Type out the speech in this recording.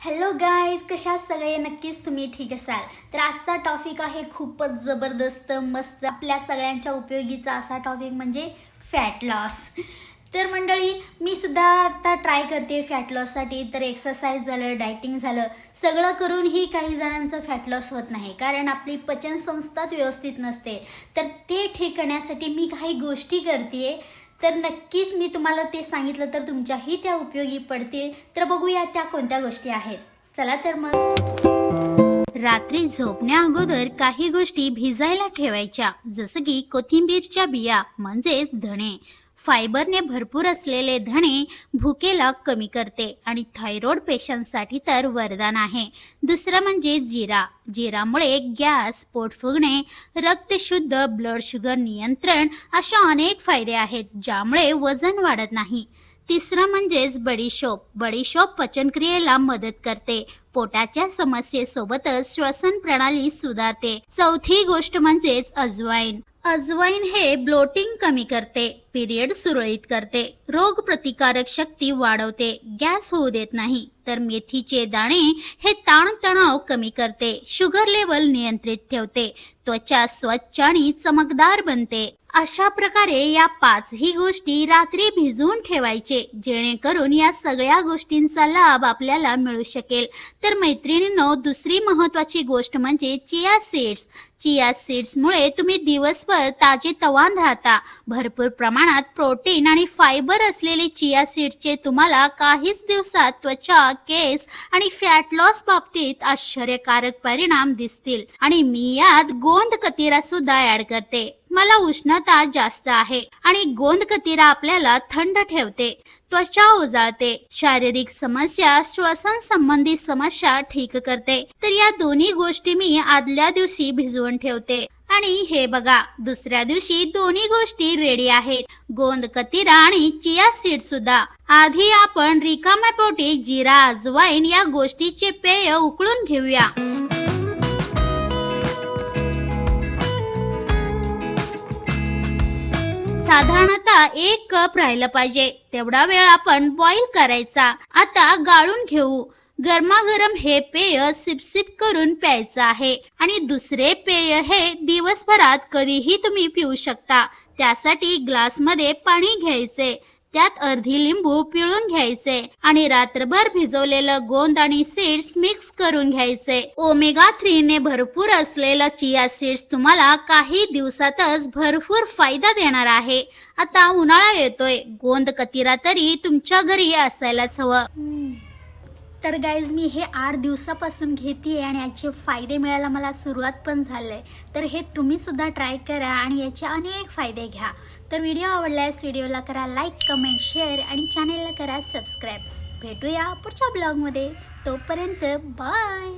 Hello guys कशा सगळे? नक्कीच तुम्ही ठीक असाल. तर आजचा टॉपिक आहे खूपच जबरदस्त मस्त आपल्या सगळ्यांच्या उपयोगीचा असा टॉपिक म्हणजे फॅट लॉस तर मंडळी मी सुद्धा आता ट्राय करते फॅट लॉससाठी तर एक्सरसाइज झालं डायटिंग झालं सगळं करूनही काही जणांचं फॅट लॉस होत नाही. कारण आपली पचनसंस्थाच व्यवस्थित नसते. तर ते ठीक करण्यासाठी मी काही गोष्टी करते तर नक्कीच मी तुम्हाला ते सांगितलं तर तुमच्याही त्या उपयोगी पडतील. तर बघूया त्या कोणत्या गोष्टी आहेत. चला तर मग. रात्री झोपण्या अगोदर काही गोष्टी भिजायला ठेवायच्या. जसं की कोथिंबीरच्या बिया म्हणजेच धणे. फायबरने भरपूर असलेले धणे भुकेला कमी करते आणि थायरॉइड पेशंटसाठी तर वरदान आहे. दुसरं म्हणजे जिरा. जिरामुळे गॅस पोट फुगणे रक्तशुद्ध ब्लड शुगर नियंत्रण अशा अनेक फायदे आहेत ज्यामुळे वजन वाढत नाही. तिसरं म्हणजेच बडीशोप बडीशोप पचनक्रियेला मदत करते. पोटाच्या समस्येसोबतच श्वसन प्रणाली सुधारते. चौथी गोष्ट म्हणजेच अजवाईन. अजवाईन हे ब्लोटिंग कमी करते पिरियड सुरळीत करते रोग प्रतिकारक शक्ती वाढवते गॅस होऊ देत नाही तर मेथीचे दाणे हे ताणतणाव कमी करते शुगर लेवल नियंत्रित ठेवते त्वचा स्वच्छ आणि चमकदार बनते. अशा प्रकारे या पाचही गोष्टी रात्री भिजवून ठेवायचे जेणेकरून या सगळ्या गोष्टींचा लाभ आपल्याला मिळू शकेल. तर मैत्रिणींनो दुसरी महत्वाची गोष्ट म्हणजे चिया सीड्स. चिया सीड्समुळे तुम्ही दिवसभर ताजे तवान राहता. भरपूर प्रमाणात प्रोटीन आणि फायबर असलेले चिया सीड्सचे तुम्हाला काहीच दिवसात त्वचा केस आणि फॅट लॉस बाबतीत आश्चर्यकारक परिणाम दिसतील. आणि मी यात गोंद कतिरा सुद्धा ऍड करते. मला उष्णता जास्त आहे आणि गोंद कतिरा आपल्याला थंड ठेवते त्वचा उजाळते शारीरिक समस्या श्वसन संबंधी समस्या ठीक करते. तर या दोन्ही गोष्टी मी आदल्या दिवशी भिजवून ठेवते. आणि हे बघा दुसऱ्या दिवशी दोन्ही गोष्टी रेडी आहेत. गोंद कतिरा आणि चिया सीड सुद्धा. आधी आपण रिकाम्या पोटी जिरा अजवाईन या गोष्टीचे पेय उकळून घेऊया. साधारणतः एक कप राहिलं पाहिजे. तेवढा वेळ आपण बॉईल करायचा. आता गाळून घेऊ. गरमागरम हे पेय सिपसिप करून प्यायचं आहे. आणि दुसरे पेय हे दिवसभरात कधीही तुम्ही पिऊ शकता. त्यासाठी ग्लासमध्ये पाणी घ्यायचे. त्यात अर्धी लिंबू पिळून घ्यायचे आणि रात्रभर भिजवलेलं गोंद आणि सीड्स मिक्स करून घ्यायचे. ओमेगा थ्री ने भरपूर असलेलं चिया सीड्स तुम्हाला काही दिवसातच भरपूर फायदा देणार आहे. आता उन्हाळा येतोय. गोंद कतिरा तरी तुमच्या घरी असायलाच हवं. तर गाईज मी हे आठ दिवसापासून घेते आणि याचे फायदे मिळायला मला सुरुवात पण झालंय. तर हे तुम्ही सुद्धा ट्राय करा आणि याचे अनेक फायदे घ्या. तर व्हिडिओ आवडल्यास व्हिडिओला करा लाईक कमेंट शेअर आणि चॅनेलला करा सबस्क्राईब भेटूया पुढच्या ब्लॉगमध्ये तोपर्यंत बाय